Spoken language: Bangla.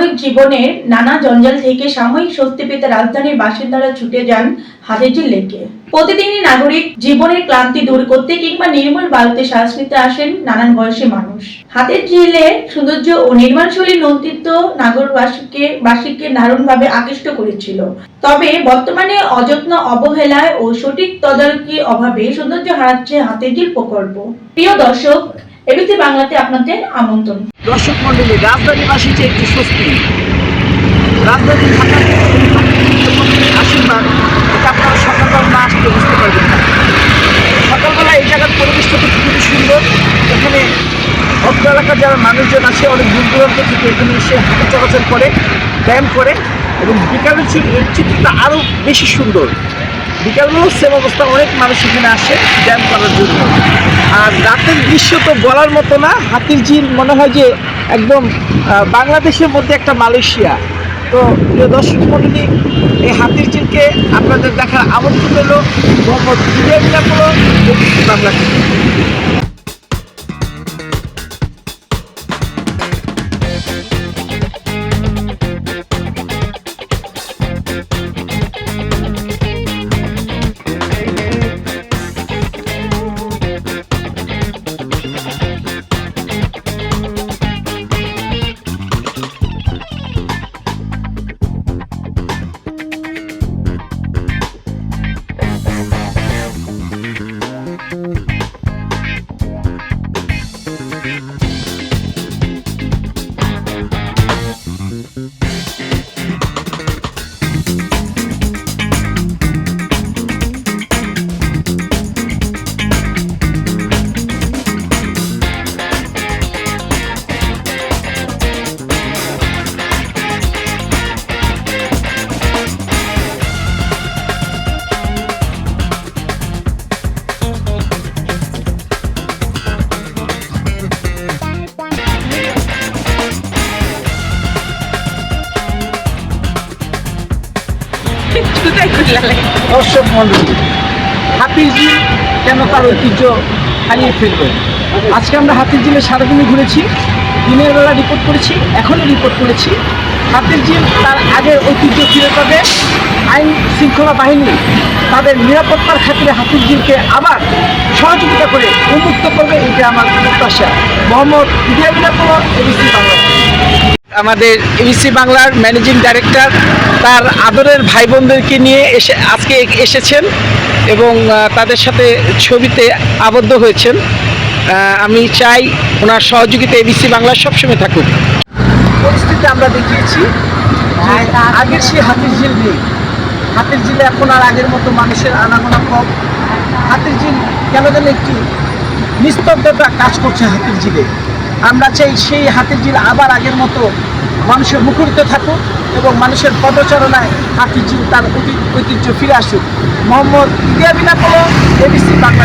নাগরিক জীবনের নানা জঞ্জাল থেকে সাময়িক স্বস্তি পেতে রাজধানীর বাসিন্দারা ছুটে যান হাতিঝিল লেকে। প্রতিদিনই নাগরিক জীবনের ক্লান্তি দূর করতে কিংবা নির্মল বালুতে শ্বাস নিতে আসেন নানান বয়সী মানুষ। হাতের ঝিলের সৌন্দর্য ও নির্মাণশৈলী নন্দিত নাগরবাসীকে, বাসীকে দারুণভাবে আকৃষ্ট করেছিল। তবে বর্তমানে অযত্ন, অবহেলায় ও সঠিক তদারকির অভাবে সৌন্দর্য হারাচ্ছে হাতের ঝিল প্রকল্প। প্রিয় দর্শক এবিসি বাংলাতে আপনাদের আমন্ত্রণ। দর্শক মন্ডলী রাজধানীবাসী যে একটি স্বস্তি। রাজধানী ঢাকার আশীর্বাদ। এটা আপনারা সকালবেলা না আসলে বুঝতে পারবেন না। সকালবেলা এই জায়গার পরিবেশটা তো খুবই সুন্দর। এখানে অত্র এলাকার যারা মানুষজন আছে, অনেক দূর দূরান্ত থেকে এখানে এসে হাঁটা চলাচল করে, ব্যায়াম করে এবং বিকালের চিত্রটা আরও বেশি সুন্দর। বিকালবেলাও সেম অবস্থা, অনেক মানুষ এখানে আসে ব্যায়াম করার জন্য। আর রাতের দৃশ্য তো বলার মতো না হাতির ঝিল মনে হয় যে একদম বাংলাদেশের মধ্যে একটা মালয়েশিয়া। তো প্রিয় দর্শক মন্ডলী, এই হাতির ঝিলকে আপনাদের দেখার আমন্ত্রণ হলো মোহাম্মদ মিলাপুর বাংলা দর্শক ঝিল কেন তার ঐতিহ্য হারিয়ে ফেলবে? আজকে আমরা হাতির ঝিলে সারাদিনই ঘুরেছি, দিনের বেলা রিপোর্ট করেছি এখনও রিপোর্ট করেছি। হাতির ঝিল তার আগের ঐতিহ্য ফিরে পাবে। আইন শৃঙ্খলা বাহিনী তাদের নিরাপত্তার খাতিরে হাতির ঝিলকে আবার সহযোগিতা করে উন্মুক্ত করবে এটা আমার প্রত্যাশা মোহাম্মদ ইডিয়া ইদিয়াবিনাপুর এবিসি বাংলা আমাদের এবিসি বাংলার ম্যানেজিং ডাইরেক্টর, তার আদরের ভাই বোনদেরকে নিয়ে এসে আজকে এসেছেন এবং তাদের সাথে ছবিতে আবদ্ধ হয়েছেন। আমি চাই ওনার সহযোগিতা এবিসি বাংলা সবসময় থাকুক। পরিস্থিতি আমরা দেখিয়েছি আগের সেই হাতির ঝিল নেই। হাতির ঝিলে এখন আর আগের মতো মানুষের আনাগোনা কম। হাতির ঝিল কেন যেন একটি নিস্তব্ধতা কাজ করছে হাতির ঝিলে। আমরা চাই সেই হাতির ঝিল আবার আগের মতো মানুষের মুখরিত থাকুক এবং মানুষের পদচারণায় হাতির ঝিল তার ঐতি- ঐতিহ্য ফিরে আসুক। মোহাম্মদ ইদিয়াবিনা কলম এবিসি বাংলা